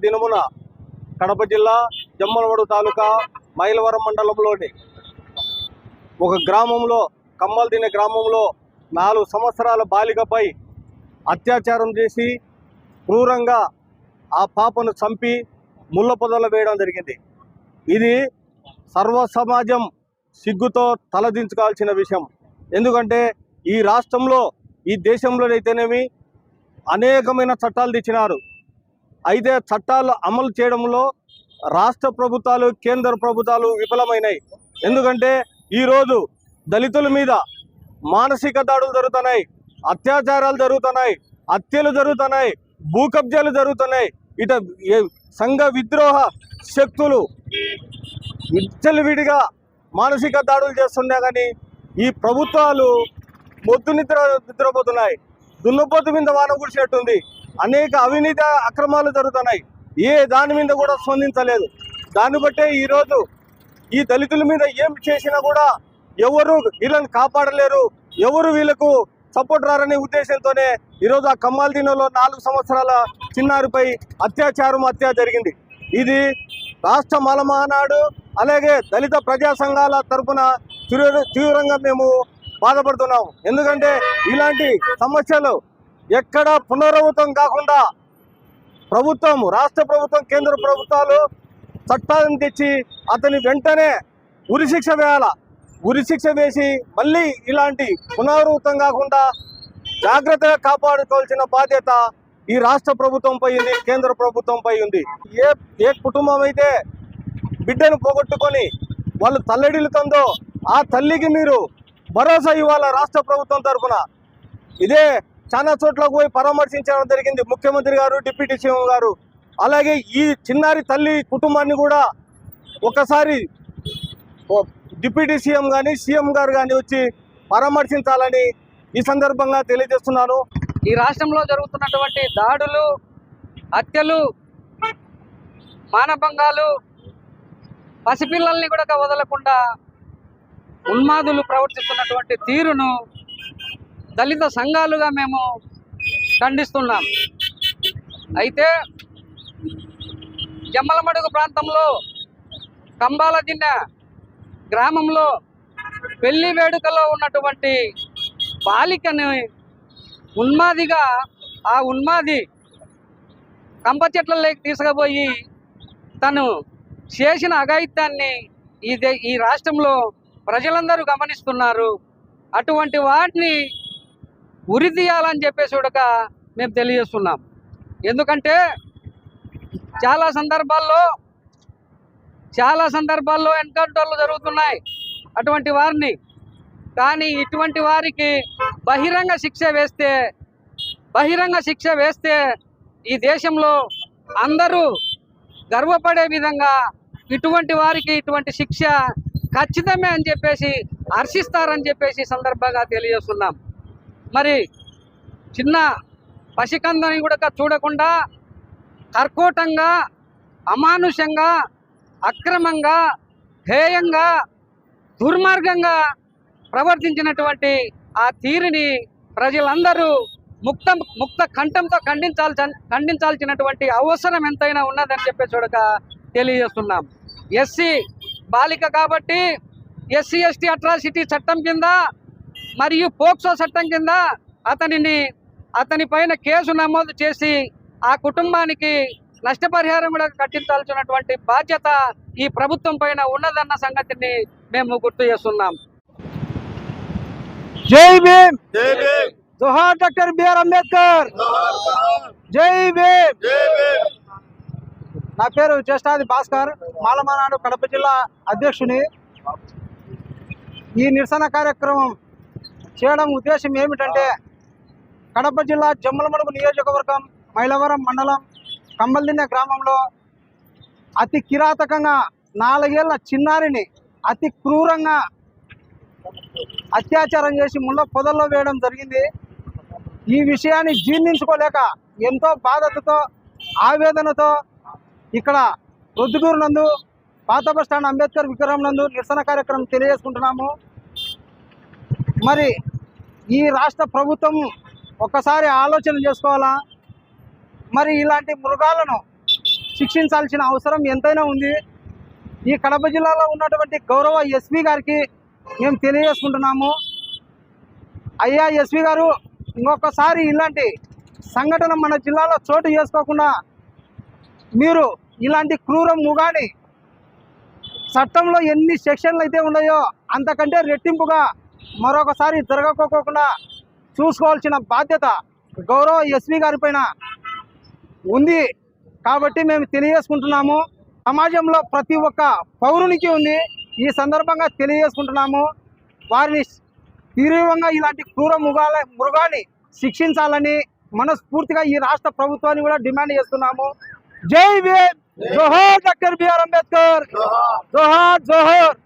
నిన్నటి దినమున కడప జిల్లా జమ్మలవాడు తాలూకా మైలవరం మండలంలోని ఒక గ్రామంలో కమ్మల్దిన గ్రామంలో నాలుగు సంవత్సరాల బాలికపై అత్యాచారం చేసి క్రూరంగా ఆ పాపను చంపి ముళ్ళ పొదలు వేయడం జరిగింది. ఇది సర్వ సమాజం సిగ్గుతో తలదించుకోవాల్సిన విషయం. ఎందుకంటే ఈ రాష్ట్రంలో ఈ దేశంలోనైతేనేమి అనేకమైన చట్టాలు తెచ్చినారు. అయితే చట్టాలు అమలు చేయడంలో రాష్ట్ర ప్రభుత్వాలు కేంద్ర ప్రభుత్వాలు విఫలమైనాయి. ఎందుకంటే ఈరోజు దళితుల మీద మానసిక దాడులు జరుగుతున్నాయి అత్యాచారాలు జరుగుతున్నాయి హత్యలు జరుగుతున్నాయి భూకబ్జాలు జరుగుతున్నాయి. ఇట ఏ- సంఘ విద్రోహ శక్తులు విచ్చలవిడిగా మానసిక దాడులు చేస్తున్నా కానీ ఈ ప్రభుత్వాలు మొద్దు నిద్ర నిద్రపోతున్నాయి. దున్నపోతు మీద వాన కురిసినట్టుంది అనేక అవినీతి అక్రమాలు జరుగుతున్నాయి. ఏ దాని మీద కూడా స్పందించలేదు. దాన్ని బట్టే ఈరోజు ఈ దళితుల మీద ఏం చేసినా కూడా ఎవరు వీళ్ళని కాపాడలేరు. ఎవరు వీళ్ళకు సపోర్ట్ రారనే ఉద్దేశంతోనే ఈరోజు ఆ కమ్మాల్దీనలో నాలుగు సంవత్సరాల చిన్నారిపై అత్యాచారం హత్య జరిగింది. ఇది రాష్ట్ర మలమహానాడు అలాగే దళిత ప్రజా సంఘాల తరపున తీవ్రంగా మేము బాధపడుతున్నాం ఎందుకంటే ఇలాంటి సమస్యలు ఎక్కడ పునరావృతం కాకుండా ప్రభుత్వం రాష్ట్ర ప్రభుత్వం కేంద్ర ప్రభుత్వాలు చట్టాలను తెచ్చి అతని వెంటనే ఉరిశిక్ష వేయాల. ఉరిశిక్ష వేసి మళ్ళీ ఇలాంటి పునరావృతం కాకుండా జాగ్రత్తగా కాపాడుకోవాల్సిన బాధ్యత ఈ రాష్ట్ర ప్రభుత్వంపై ఉంది కేంద్ర ప్రభుత్వంపై ఉంది. ఏ ఏ కుటుంబం అయితే బిడ్డను పోగొట్టుకొని వాళ్ళు తల్లడిల్లుతుందో ఆ తల్లికి మీరు భరోసా ఇవ్వాల రాష్ట్ర ప్రభుత్వం తరఫున? ఇదే చాలా చోట్లకు పోయి పరామర్శించడం జరిగింది. ముఖ్యమంత్రి గారు డిప్యూటీ సీఎం గారు. అలాగే ఈ చిన్నారి తల్లి కుటుంబాన్ని కూడా ఒకసారి డిప్యూటీ సీఎం కానీ సీఎం గారు కానీ వచ్చి పరామర్శించాలని ఈ సందర్భంగా తెలియజేస్తున్నాను. ఈ రాష్ట్రంలో జరుగుతున్నటువంటి దాడులు హత్యలు మానభంగాలు పసిపిల్లల్ని కూడా వదలకుండా ఉన్మాదులు ప్రవర్తిస్తున్నటువంటి తీరును దళిత సంఘాలుగా మేము ఖండిస్తున్నాం. అయితే జమ్మలమడుగు ప్రాంతంలో కంబాల దిన్న గ్రామంలో పెళ్ళి వేడుకలో ఉన్నటువంటి బాలికని ఉన్మాదిగా ఆ ఉన్మాది కంప చెట్లలోకి తీసుకుపోయి తను చేసిన అఘాయిత్యాన్ని ఈ దే ఈ రాష్ట్రంలో ప్రజలందరూ గమనిస్తున్నారు. అటువంటి వాటిని ఉరి తీయాలని చెప్పేసి కూడా మేము తెలియజేస్తున్నాం. ఎందుకంటే చాలా సందర్భాల్లో చాలా సందర్భాల్లో ఎన్కౌంటర్లు జరుగుతున్నాయి అటువంటి వారిని. కానీ ఇటువంటి వారికి బహిరంగ శిక్ష వేస్తే బహిరంగ శిక్ష వేస్తే ఈ దేశంలో అందరూ గర్వపడే విధంగా ఇటువంటి వారికి ఇటువంటి శిక్ష ఖచ్చితమే అని చెప్పేసి హర్షిస్తారని చెప్పేసి సందర్భంగా తెలియజేస్తున్నాం. మరి చిన్న పసికందని కూడా చూడకుండా కర్కోటంగా అమానుషంగా అక్రమంగా హేయంగా దుర్మార్గంగా ప్రవర్తించినటువంటి ఆ తీరుని ప్రజలందరూ ముక్త ముక్త కంఠంతో ఖండించాల్సి ఖండించాల్సినటువంటి అవసరం ఎంతైనా ఉన్నదని చెప్పి చూడక తెలియజేస్తున్నాం. ఎస్సీ బాలిక కాబట్టి ఎస్సీ ఎస్టీ అట్రాసిటీ చట్టం కింద మరియు పోక్సో చట్టం కింద అతనిని అతని పైన కేసు నమోదు చేసి ఆ కుటుంబానికి నష్టపరిహారం కూడా కట్టించాల్సినటువంటి బాధ్యత ఈ ప్రభుత్వం పైన ఉన్నదన్న సంగతిని మేము గుర్తు చేస్తున్నాం. జై భీమ్! జోహార్ డాక్టర్ బిఆర్ అంబేద్కర్! జై భీమ్! నా పేరు చేష్టాది భాస్కర్ మాలమానాడు కడప జిల్లా అధ్యక్షుని. ఈ నిరసన కార్యక్రమం చేయడం ఉద్దేశం ఏమిటంటే కడప జిల్లా జమ్మలమడుగు నియోజకవర్గం మైలవరం మండలం కంబల్దిన్నె గ్రామంలో అతి కిరాతకంగా నాలుగేళ్ళ చిన్నారిని అతి క్రూరంగా అత్యాచారం చేసి ముళ్ళ పొదల్లో వేయడం జరిగింది. ఈ విషయాన్ని జీర్ణించుకోలేక ఎంతో బాధతో ఆవేదనతో ఇక్కడ రొద్దుగూరు నందు పాత బస్టాండ్ స్టాండ్ అంబేద్కర్ విగ్రహం నందు నిరసన కార్యక్రమం తెలియజేసుకుంటున్నాము. మరి ఈ రాష్ట్ర ప్రభుత్వం ఒక్కసారి ఆలోచన చేసుకోవాలా? మరి ఇలాంటి మృగాలను శిక్షించాల్సిన అవసరం ఎంతైనా ఉంది. ఈ కడప జిల్లాలో ఉన్నటువంటి గౌరవ ఎస్పీ గారికి మేము తెలియజేసుకుంటున్నాము. అయ్యా ఎస్పీ గారు ఇంకొకసారి ఇలాంటి సంఘటన మన జిల్లాలో చోటు చేసుకోకుండా మీరు ఇలాంటి క్రూర ముగాని చట్టంలో ఎన్ని సెక్షన్లు అయితే ఉన్నాయో అంతకంటే రెట్టింపుగా మరొకసారి జరగకోకుండా చూసుకోవాల్సిన బాధ్యత గౌరవ ఎస్వి గారిపైన ఉంది కాబట్టి మేము తెలియజేసుకుంటున్నాము. సమాజంలో ప్రతి ఒక్క పౌరునికి ఉంది. ఈ సందర్భంగా తెలియజేసుకుంటున్నాము. వారిని తీవ్రంగా ఇలాంటి క్రూర మృగాల మృగాన్ని శిక్షించాలని మనస్ఫూర్తిగా ఈ రాష్ట్ర ప్రభుత్వాన్ని కూడా డిమాండ్ చేస్తున్నాము. జై భీమ్! జోహర్ డాక్టర్ బిఆర్ అంబేద్కర్! జోహార్! జోహర్!